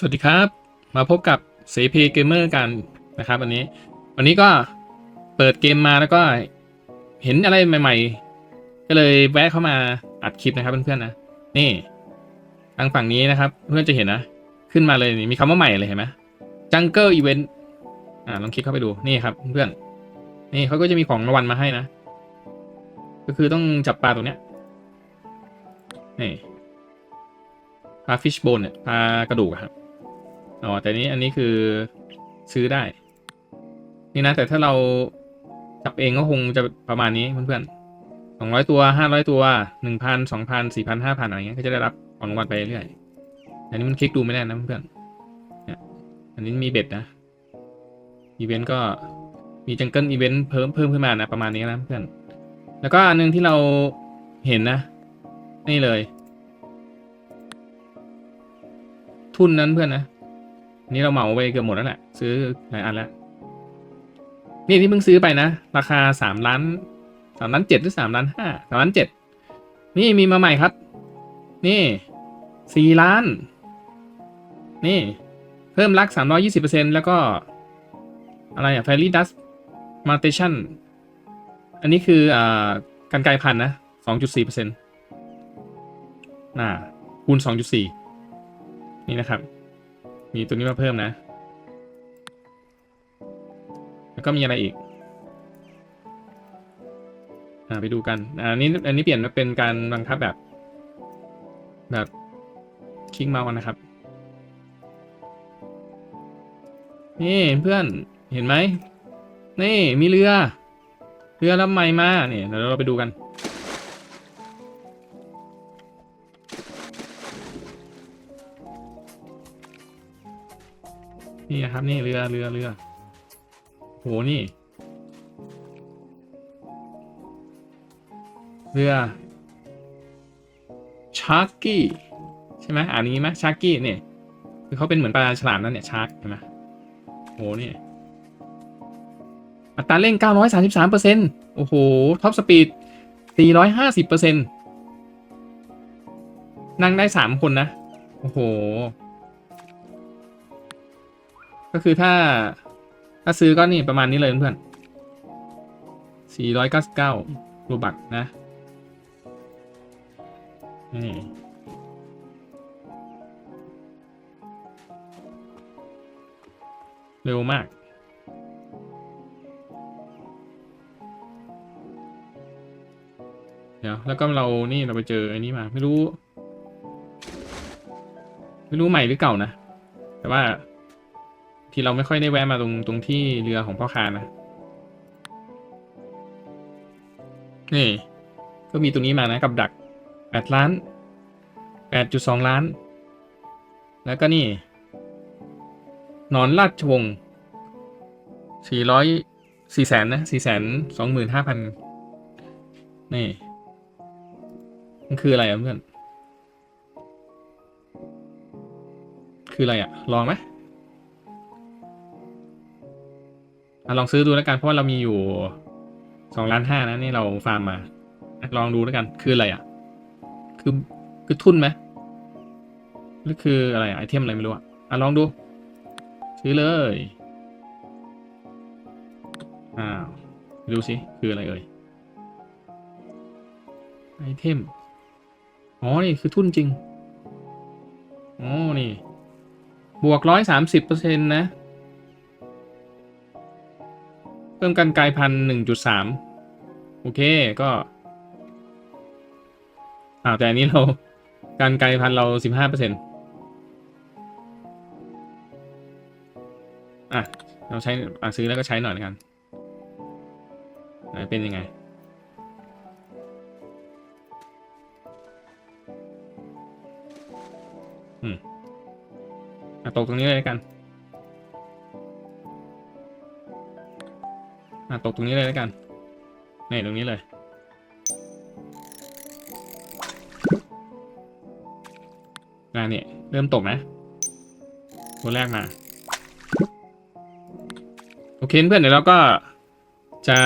สวัสดีครับ มาพบกับเสเพเกมเมอร์กันนะครับวันนี้ วันนี้ก็เปิดเกมมาแล้วก็เห็นอะไรใหม่ ๆ ก็เลยแวะเข้ามาอัดคลิปนะครับเพื่อนๆนะนี่ทางฝั่งนี้นะครับเพื่อนจะเห็นนะ ขึ้นมาเลยมีคำว่าใหม่เลยเห็นไหมจังเกิลอีเวนต์อ่าลองคลิกเข้าไปดูนี่ครับเพื่อนนี่เขาก็จะมีของรางวัลมาให้นะ ก็คือต้องจับปลาตัวเนี้ยนี่ปลาฟิชโบนเนี่ยปลากระดูกครับ อ๋อแต่นี้อันนี้คือซื้อได้ นี่นะ แต่ถ้าเราจับเองก็คงจะประมาณนี้เพื่อนๆสองร้อยตัวห้าร้อยตัวหนึ่งพันสองพันสี่พันห้าพันอะไรเงี้ยก็จะได้รับของรางวัลไปเรื่อยอันนี้มันคลิกดูไม่ได้นะเพื่อนๆอันนี้มีเบ็ดนะอีเวนต์ก็มีจังเกิลอีเวนต์เพิ่มเพิ่มขึ้นมานะประมาณนี้นะเพื่อน แล้วก็อันหนึงที่เราเห็นนะ นี่เลย ทุนนั้นเพื่อนนะ นนี้เราเหมาไปเกือบหมดแล้วแหละซื้อหลายอันแล้วนี่ที่เพิ่งซื้อไปนะ ราคาสามล้านสามล้านเจ็ดหรือสามล้านห้าสามล้านเจ็ดนี่มีมาใหม่ครับ นี่สี่ล้าน นี่ เพิ่มลักสามร้อยี่สิบเปอร์เซ็นแล้วก็ อะไรอะ Fairy Dust Mutation อันนี้คืออ่าการกลพันนะสองจุดสี่เปอร์เซ็นต์น่าคูณสองจุดสี่นี่นะครับ มีตัวนี้มาเพิ่มนะ แล้วก็มีอะไรอีก อ่าไปดูกันอ่าอันนี้อันนี้เปลี่ยนมาเป็นการบังคับแบบ แบบคลิกเมาส์นะครับ นี่เพื่อนเห็นไหมนี่มีเรือ เรือลำใหม่มาเนี่ยเดี๋ยวเราไปดูกัน นี่นะครับนี่เรือเรือเรือโหนี่ เรือชาร์กกี้ใช่ไหมอ่านนี้ไหมชาร์กกี้เนี่ยคือเขาเป็นเหมือนปลาฉลามนั่นเนี่ยชาร์กใช่ไหมโหนี่อัตราเร่ง 933เปอร์เซ็นต์โอ้โห ท็อปสปีด 450เปอร์เซ็นต์นั่งได้ 3 คนนะ โอ้โห ก็คือถ้า ถ้าซื้อก็นี่ประมาณนี้เลยเพื่อน499รูบักนะนี่เร็วมาก เดี๋ยว แล้วก็เรานี่เราไปเจอไอ้นี้มา ไม่รู้ ไม่รู้ใหม่หรือเก่านะ แต่ว่า ที่เราไม่ค่อยได้แวะมาตรงตรงที่เรือของพ่อค้านะ นี่ ก็มีตรงนี้มานะกับดักแปดล้านแปดจุดสองล้าน แล้วก็นี่ นอนราชวงศ์สี่ร้อยสี่แสนนะสี่แสนสองหมื่นห้าพันนี่ มันคืออะไรอะเพื่อน คืออะไรอะ ลองไหม อะลองซื้อดูแล้วกันเพราะว่าเรามีอยู่สองล้านห้านะนี่เราฟาร์มมา ลองดูแล้วกันคืออะไรอะ คือคือทุนไหมหรือคืออะไรไอเทมอะไรไม่รู้อะอะลองดู ซื้อเลยอ้าวดูสิคืออะไรเอ่ยไอเทมอ๋อนี่คือทุนจริงอ๋อนี่ บวกร้อยสามสิบเปอร์เซ็นต์นะ เพิ่มกันกลายพันหนึ่งจุดสามโอเคก็อ้าวแต่อันนี้เราการกลายพันธุ์เราสิบห้าเปอร์เซ็นต์อะ เราใช้อะซื้อแล้วก็ใช้หน่อยแล้วกันไหนเป็นยังไงอืมอะตกตรงนี้เลยแล้วกัน อะตกตรงนี้เลยแล้วกันนี่ตรงนี้เลยอ่าเนี่ยเริ่มตกนะตัวแรกมา โอเคเพื่อนเดี๋ยวเราก็จะ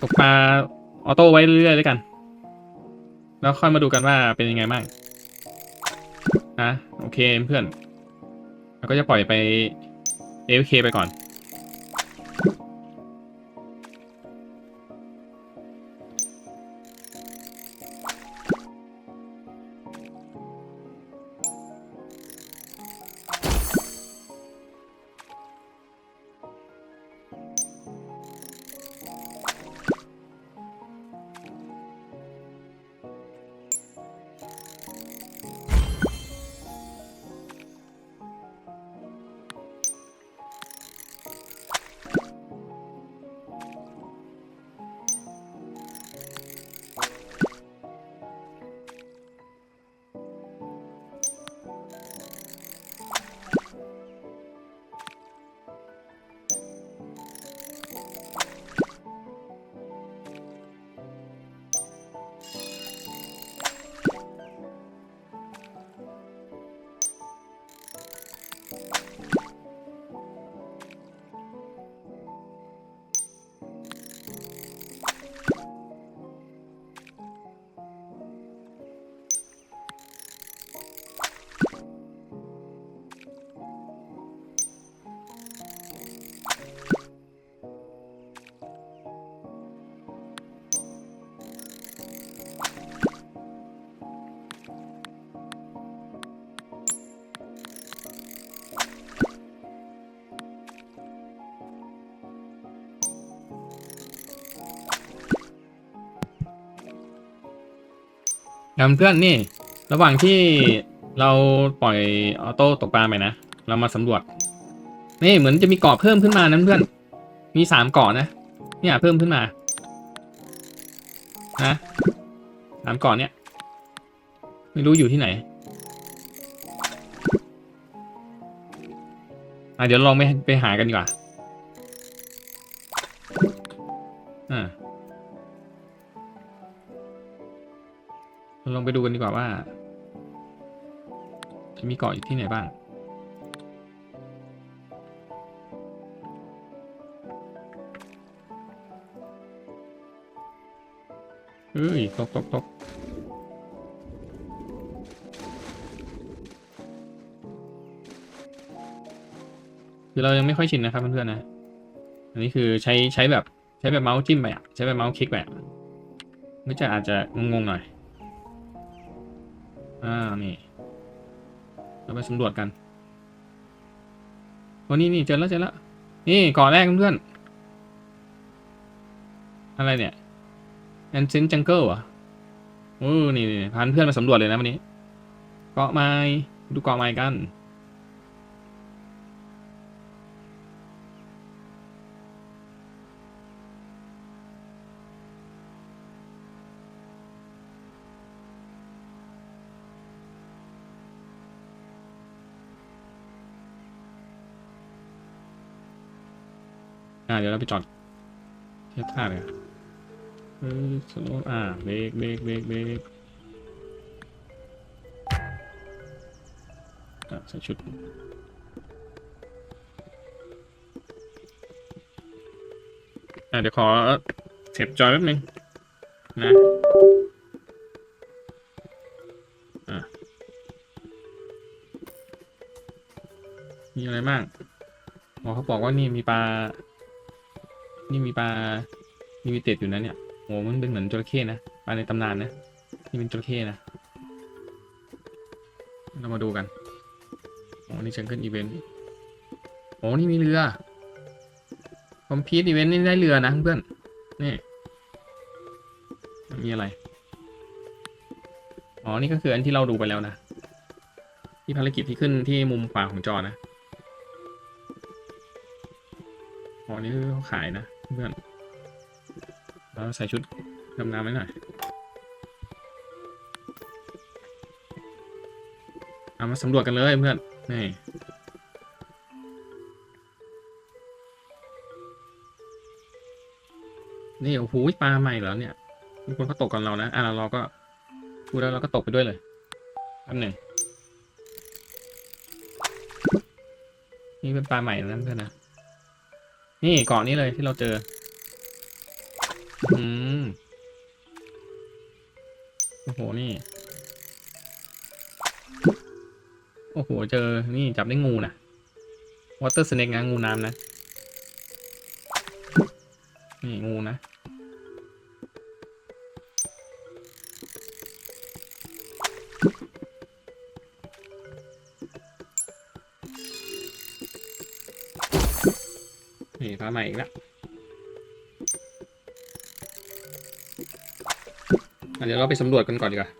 ตกปลาออโต้ไว้เรื่อยๆแล้วกัน แล้วค่อยมาดูกันว่าเป็นยังไงบ้างนะโอเคเพื่อนเราก็จะปล่อยไป AFK ไปก่อน ครับเพื่อนนี่ ระหว่างที่เราปล่อยออโต้ตกปลาไปนะ เรามาสำรวจ นี่เหมือนจะมีเกาะเพิ่มขึ้นมานะเพื่อน มีสามเกาะนะเนี่ยเพิ่มขึ้นมา นะสามเกาะเนี่ย ไม่รู้อยู่ที่ไหนอะเดี๋ยวลองไปไปหากันดีกว่า อ่า เราลองไปดูกันดีกว่าว่า จะมีเกาะอยู่ที่ไหนบ้างเฮ้ยตกตกตกคือเรายังไม่ค่อยชินนะครับเพื่อนๆนะ อันนี้คือใช้ใช้แบบใช้แบบเมาส์จิ้มไปอะใช้แบบเมาส์คลิกไปอะก็จะอาจจะงงๆหน่อย อ่า นี่ เราไปสำรวจกันวันนี้นี่เจอแล้วเจอแล้ว นี่ก่อแรกเพื่อน อะไรเนี่ยแอนเซนจังเกิลอะโอ้นี่นี่พาเพื่อนมาสำรวจเลยนะวันนี้ เกาะไม้ดูเกาะไม้กัน อ่าเดี๋ยวเราไปจอดเทียบท่าเลยอะเออสโลอ่าเบรกเบรกเบรกเบรกอะใส่ชุดอ่าเดี๋ยวขอเสียบจอยแป๊บนึงนะอะมีอะไรบ้างอ๋อเขาบอกว่านี่มีปลา นี่มีปลาลิมิเต็ดอยู่นะเนี่ยโอ้มันเป็นเหมือนจระเข้นะปลาในตำนานนะนี่เป็นจระเข้นะ เรามาดูกันโอ้นี่จังเกิลอีเวนต์โอ้นี่มีเรือคอมพีทอีเวนต์นี่ได้เรือนะเพื่อนนี่มีอะไร อ๋อ นี่ก็คืออันที่เราดูไปแล้วนะ ที่ภารกิจที่ขึ้นที่มุมขวาของจอนะ อ๋อ นี่คือเขาขายนะ เพื่อนเราใส่ชุดดำน้ำไว้หน่อยเอามาสำรวจกันเลยเพื่อนนี่นี่โอ้โหปลาใหม่เหรอเนี่ยมีคนเขาตกกันเรานะอะเราก็พูดแล้วเราก็ตกไปด้วยเลยแป๊บหนึ่งนี่เป็นปลาใหม่นะเพื่อนนะ นี่เกาะนี้เลยที่เราเจอ อืม โอ้โห นี่ โอ้โห เจอ นี่จับได้งูนะวอเตอร์สเนกนะ งูน้ำนะ นี่งูนะ นี่ปลาใหม่อีกแล้วอะเดี๋ยวเราไปสำรวจกันก่อนดีกว่า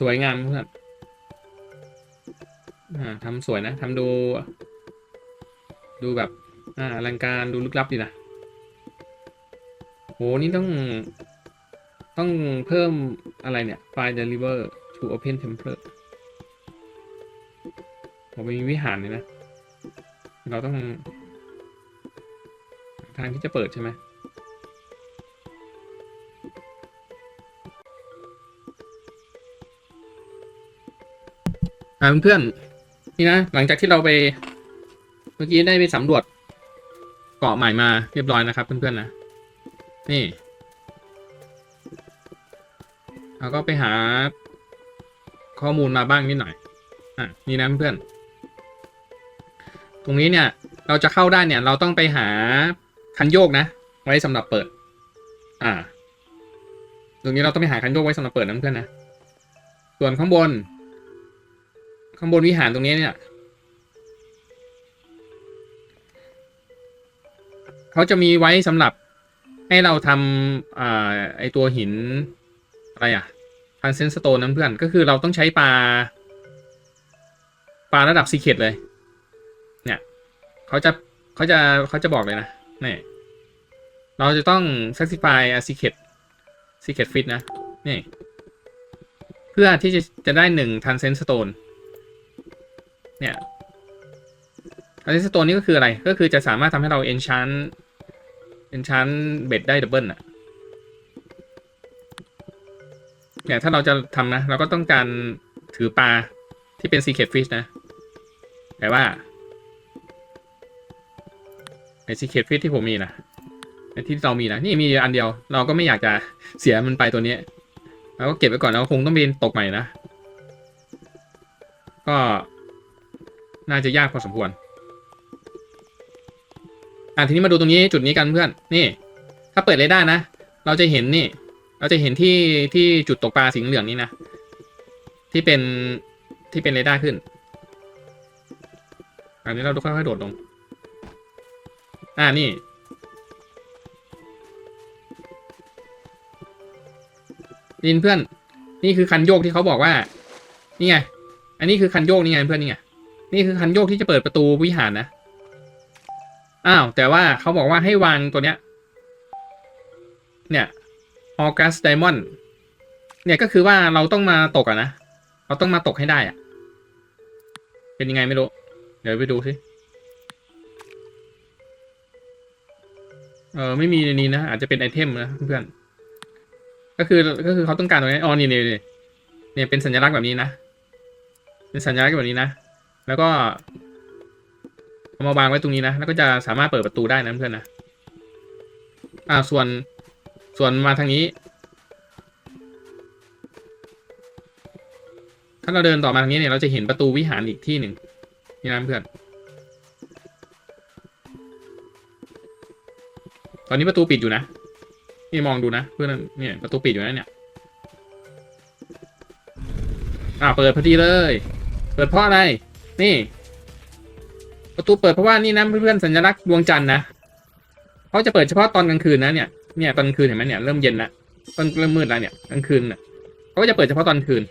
สวยงามเพื่อนอ่าทำสวยนะทำดู ดูแบบ อ่าอลังการ ดูลึกลับดีนะ โหนี่ต้อง ต้องเพิ่มอะไรเนี่ย file deliver to open template ผมมีวิหารเลยนะ เราต้อง ทางที่จะเปิดใช่ไหมอ่เพื่อนๆนี่นะ หลังจากที่เราไป เมื่อกี้ได้ไปสำรวจเกาะใหม่มาเรียบร้อยนะครับเพื่อนๆนะ นี่เราก็ไปหาข้อมูลมาบ้างนิดหน่อย อะ นี่นะเพื่อน ตรงนี้เนี่ย เราจะเข้าได้เนี่ย เราต้องไปหาคันโยกนะ ไว้สำหรับเปิด อ่า ตรงนี้เราต้องไปหาคันโยกไว้สำหรับเปิดนะเพื่อนนะ ส่วนข้างบน ข้างบนวิหารตรงนี้เนี่ยเขาจะมีไว้สำหรับ ให้เราทำอ่าไอตัวหิน อะไรอะทันเซนสโตนนั้นเพื่อน ก็คือเราต้องใช้ปลา ปลาระดับซีเคดเลย เนี่ยเขาจะเขาจะเขาจะบอกเลยนะนี่เราจะต้อง sacrifice a secret secret fit นะ นี่ เพื่อที่จะจะได้หนึ่งทันเซนสโตนเนี่ยทันเซนสโตนนี่ก็คืออะไร ก็คือจะสามารถทำให้เรา enchant enchant เบ็ดได้ดับเบิลอะเนี่ยถ้าเราจะทำนะ เราก็ต้องการถือปลาที่เป็น secret fish นะ แต่ว่า ใน secret fish ที่ผมมีนะในที่เรามีนะ นี่มีอันเดียว เราก็ไม่อยากจะเสียมันไปตัวนี้เราก็เก็บไว้ก่อนเราคงต้องไปตกใหม่นะ ก็น่าจะยากพอสมควร อะทีนี้มาดูตรงนี้จุดนี้กันเพื่อน นี่ ถ้าเปิดเรดาร์นะ เราจะเห็นนี่ เราจะเห็นที่ที่จุดตกปลาสีเหลืองนี่นะ ที่เป็นที่เป็นเรดาร์ขึ้น อันนี้เราค่อยๆโดดลง อ่านี่ ดินเพื่อน นี่คือคันโยกที่เขาบอกว่า นี่ไง อันนี้คือคันโยกนี่ไงเพื่อนนี่ไง นี่คือคันโยกที่จะเปิดประตูวิหารนะ อ้าว แต่ว่าเขาบอกว่าให้วางตัวเนี้ย เนี่ยออกัสไดมอนด์เนี่ยก็คือว่าเราต้องมาตกอะนะ เราต้องมาตกให้ได้อะเป็นยังไงไม่รู้ เดี๋ยวไปดูสิเออไม่มีในนี้นะ อาจจะเป็นไอเทมนะเพื่อนก็คือก็คือเขาต้องการตรงนี้อ๋อนี่นี่นี่เนี่ยเป็นสัญลักษณ์แบบนี้นะ เป็นสัญลักษณ์แบบนี้นะ แล้วก็ เอามาวางไว้ตรงนี้นะ แล้วก็จะสามารถเปิดประตูได้นะเพื่อนนะ อ่า ส่วน ส่วนมาทางนี้ ถ้าเราเดินต่อมาทางนี้เนี่ย เราจะเห็นประตูวิหารอีกที่หนึ่งนี่นะเพื่อน ตอนนี้ประตูปิดอยู่นะ นี่มองดูนะ เพื่อน เนี่ย ประตูปิดอยู่นะเนี่ย อ่า เปิดพอดีเลย เปิดเพราะอะไร นี่ ประตูเปิดเพราะว่านี่นะเพื่อนๆสัญลักษณ์ดวงจันทร์นะเขาจะเปิดเฉพาะตอนกลางคืนนะเนี่ยเนี่ยตอนกลางคืนเห็นไหมเนี่ยเริ่มเย็นล้วตอนเริ่มมืดแล้วเนี่ยกลางคืนน่ะเขาก็จะเปิดเฉพาะตอนคืน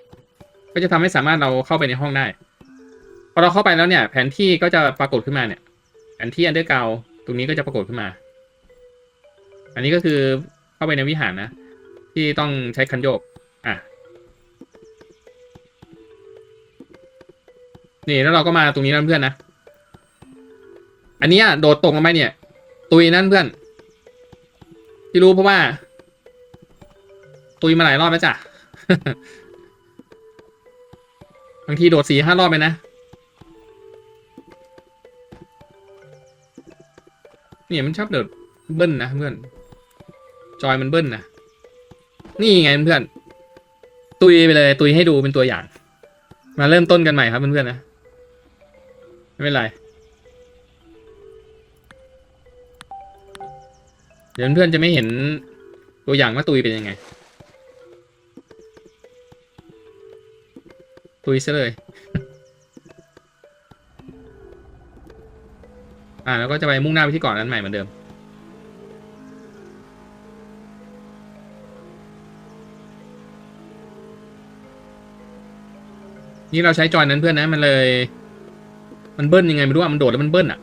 ก็จะทำให้สามารถเราเข้าไปในห้องได้พอเราเข้าไปแล้วเนี่ย แผนที่ก็จะปรากฏขึ้นมาเนี่ย แผนที่อันเดอร์เกาตรงนี้ก็จะปรากฏขึ้นมา อันนี้ก็คือเข้าไปในวิหารนะ ที่ต้องใช้คันโยกอะนี่แล้วเราก็มาตรงนี้นะเพื่อนนะ อันนี้โดดตกลงไปเนี่ย ตุยนั่นเพื่อน ที่รู้เพราะว่า ตุยมาหลายรอบแล้วจ้ะบางทีโดดสี่ห้ารอบไปนะเนี่ยมันชอบเดือดเบิ้ลนะเพื่อน จอยมันเบิ้ลนะ นี่ไงเพื่อน ตุยไปเลย ตุยให้ดูเป็นตัวอย่าง มาเริ่มต้นกันใหม่ครับเพื่อนๆนะ ไม่เป็นไร เดี๋ยวเพื่อนๆจะไม่เห็นตัวอย่างว่าตุยเป็นยังไง ตุยซะเลย อ่าแล้วก็จะไปมุ่งหน้าไปที่เก่อนนั้นใหม่เหมือนเดิม นี่เราใช้จอยนั้นเพื่อนนะมันเลย มันเบิ้ลยังไงไม่รู้อะมันโดดแล้วมันเบิ้ลอะ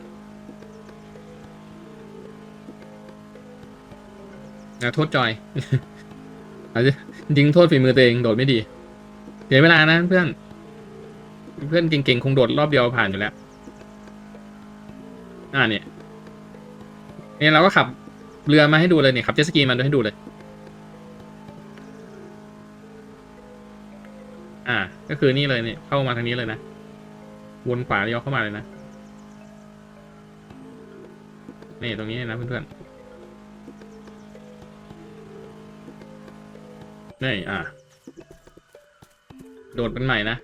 นะโทษจอยอาจจะจริงโทษฝีมือตัวเองโดดไม่ดีเสียเวลานะเพื่อน เพื่อนเก่งๆ คงโดดรอบเดียวผ่านอยู่แล้ว อ่าเนี่ยเนี่ยเราก็ขับเรือมาให้ดูเลยเนี่ยขับเจ็ตสกีมาดูให้ดูเลย อ่า ก็คือนี่เลยเนี่ยเข้ามาทางนี้เลยนะวนขวาเลี้ยวเข้ามาเลยนะนี่ตรงนี้นะเพื่อนๆ นี่อ่าโดดเป็นใหม่นะ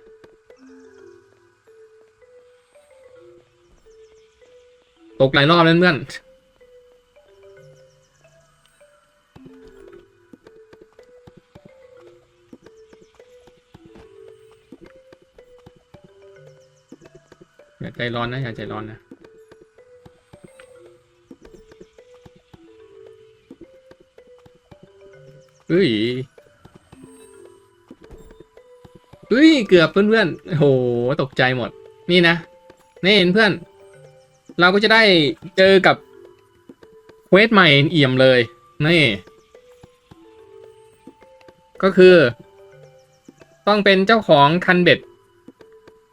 ตกหลายรอบแล้วเพื่อนอย่าใจร้อนนะ อย่าใจร้อนนะเฮ้ย เฮ้ยเกือบเพื่อนๆโอ้โหตกใจหมด นี่นะนี่เห็นเพื่อน เราก็จะได้เจอกับเควสใหม่เอี่ยมเลยนี่ ก็คือ ต้องเป็นเจ้าของคันเบ็ด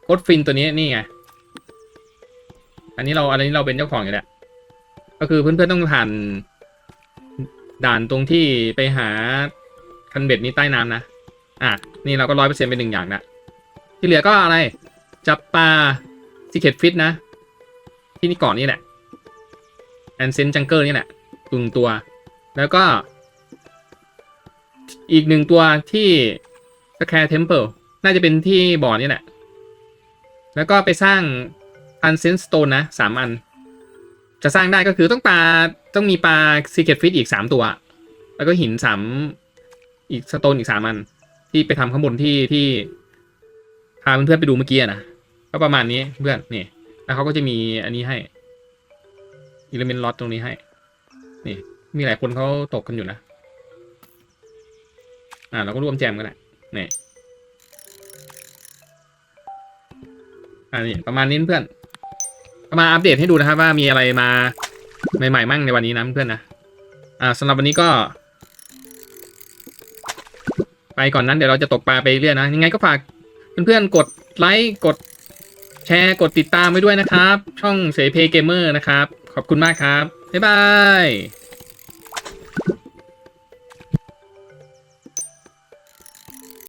โคดฟินตัวนี้นี่ไงอันนี้เราอันนี้เราเป็นเจ้าของอยู่แล้วก็คือเพื่อนๆต้องผ่านด่านตรงที่ไปหาคันเบ็ดนี้ใต้น้ำนะ อะ นี่เราก็ร้อยเปอร์เซ็นต์เป็นหนึ่งอย่างนะที่เหลือก็อะไร จับปลาซิเคตฟิตนะ ที่นี่ก่อนนี่แหละแอนเซนจังเกิลนี่แหละตุงตัว แล้วก็ อีกหนึ่งตัวที่สแคร์เทมเพิลน่าจะเป็นที่บ่อนี่แหละ แล้วก็ไปสร้างอันเซนสโตนนะสามอัน จะสร้างได้ก็คือต้องปลาต้องมีปลาซีเ e ตฟิตอีกสามตัว แล้วก็หินสามอีกสโตนอีกสามอัน ที่ไปทำข้างบนที่ที่พาเพื่อนๆไปดูเมื่อกี้นะก็ประมาณนี้เพื่อนนี่แล้วเขาก็จะมีอันนี้ให้อิเลเมนต์ล็อตตรงนี้ให้ นี่ มีหลายคนเขาตกกันอยู่นะ อ่า เราก็ร่วมแจมกันแหละนี่อ่านี่ประมาณนี้เพื่อนมาอัปเดตให้ดูนะครับว่ามีอะไรมาใหม่ๆมั่งในวันนี้นะเพื่อนนะ อ่าสำหรับวันนี้ก็ ไปก่อนนั้นเดี๋ยวเราจะตกปลาไปเรื่อยนะยังไงก็ฝากเพื่อนๆกดไลค์กดแชร์กดติดตามไว้ด้วยนะครับ ช่องเสเพเกมเมอร์นะครับ ขอบคุณมากครับ บ๊ายบาย